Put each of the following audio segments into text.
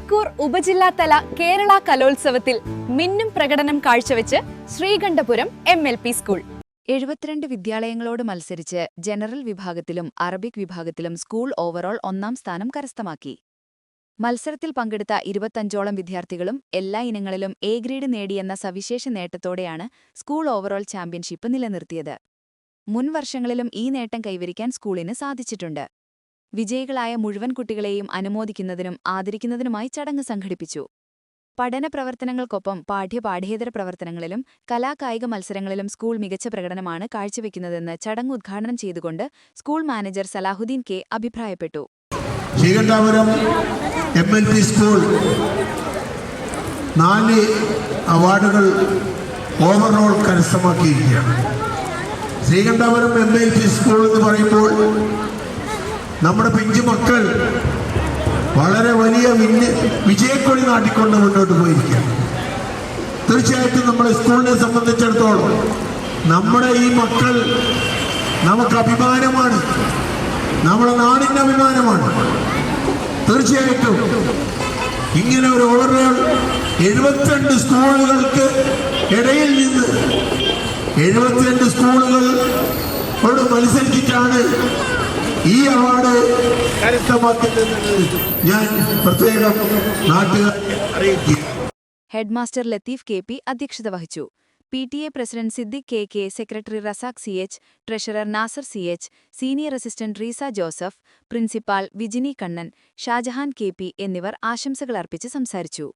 അരീക്കൂർ ഉപജില്ലാതല കേരള കലോത്സവത്തിൽ മിന്നും പ്രകടനം കാഴ്ചവെച്ച് Sreekandapuram M L P school. എഴുപത്തിരണ്ട് വിദ്യാലയങ്ങളോട് മത്സരിച്ച് ജനറൽ വിഭാഗത്തിലും അറബിക് വിഭാഗത്തിലും സ്കൂൾ ഓവറോൾ ഒന്നാം സ്ഥാനം കരസ്ഥമാക്കി. മത്സരത്തിൽ പങ്കെടുത്ത ഇരുപത്തഞ്ചോളം വിദ്യാർത്ഥികളും എല്ലാ ഇനങ്ങളിലും എ ഗ്രേഡ് നേടിയെന്ന സവിശേഷ നേട്ടത്തോടെയാണ് സ്കൂൾ ഓവറോൾ ചാമ്പ്യൻഷിപ്പ് നിലനിർത്തിയത്. മുൻവർഷങ്ങളിലും ഈ നേട്ടം കൈവരിക്കാൻ സ്കൂളിന് സാധിച്ചിട്ടുണ്ട്. വിജയികളായ മുഴുവൻ കുട്ടികളെയും അനുമോദിക്കുന്നതിനും ആദരിക്കുന്നതിനുമായി ചടങ്ങ് സംഘടിപ്പിച്ചു. പഠന പ്രവർത്തനങ്ങൾക്കൊപ്പം പാഠ്യപാഠ്യേതര പ്രവർത്തനങ്ങളിലും കലാകായിക മത്സരങ്ങളിലും സ്കൂൾ മികച്ച പ്രകടനമാണ് കാഴ്ചവെക്കുന്നതെന്ന് ചടങ്ങ് ഉദ്ഘാടനം ചെയ്തുകൊണ്ട് സ്കൂൾ മാനേജർ സലാഹുദ്ദീൻ കെ അഭിപ്രായപ്പെട്ടു. സ്കൂൾ നാല് അവാർഡുകൾ overall കരസ്ഥമാക്കിയിരിക്കുകയാണ്. Sreekandapuram M L P school എന്ന് പറയുമ്പോൾ നമ്മുടെ പിഞ്ചു മക്കൾ വളരെ വലിയ വിന്യ വിജയക്കൊടി നാട്ടിക്കൊണ്ട് മുന്നോട്ട് പോയിരിക്കുകയാണ്. തീർച്ചയായിട്ടും നമ്മുടെ സ്കൂളിനെ സംബന്ധിച്ചിടത്തോളം നമ്മുടെ ഈ മക്കൾ നമുക്ക് അഭിമാനമാണ്. നമ്മുടെ നാടിന്റെ അഭിമാനമാണ്. തീർച്ചയായിട്ടും ഇങ്ങനെ ഒരു ഓവറോൾ എഴുപത്തിരണ്ട് സ്കൂളുകൾക്ക് ഇടയിൽ നിന്ന് എഴുപത്തിരണ്ട് സ്കൂളുകളോട് മത്സരിച്ചിട്ടാണ് ഈ അവാർഡ് ഞാൻ പ്രത്യേകം നാട്ടുകാരെ അറിയിക്കുക ഹെഡ്മാസ്റ്റർ ലത്തീഫ് കെ പി അധ്യക്ഷത വഹിച്ചു. P T A president Siddique K K secretary Razak C H treasurer Nasar C H senior assistant Reesa Joseph principal Vijini Kannan Shajahan K P എന്നിവർ ആശംസകൾ അർപ്പിച്ച് സംസാരിച്ചു.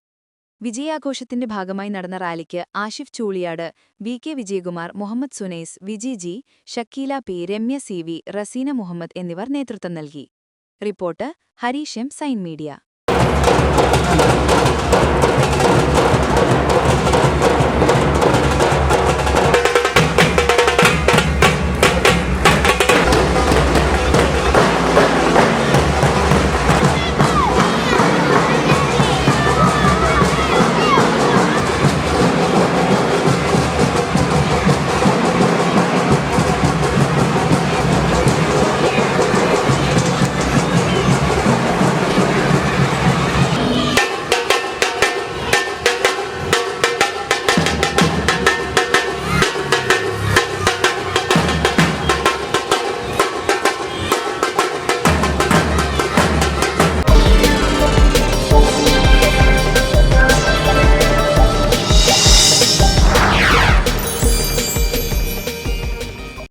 വിജയാഘോഷത്തിന്റെ ഭാഗമായി നടന്ന റാലിക്ക് Ashif Chooliyad V K Vijayakumar Muhammad Sunais Viji G Shakeela P Ramya C V Raseena Muhammad എന്നിവർ നേതൃത്വം നൽകി. Report Harish M sign media.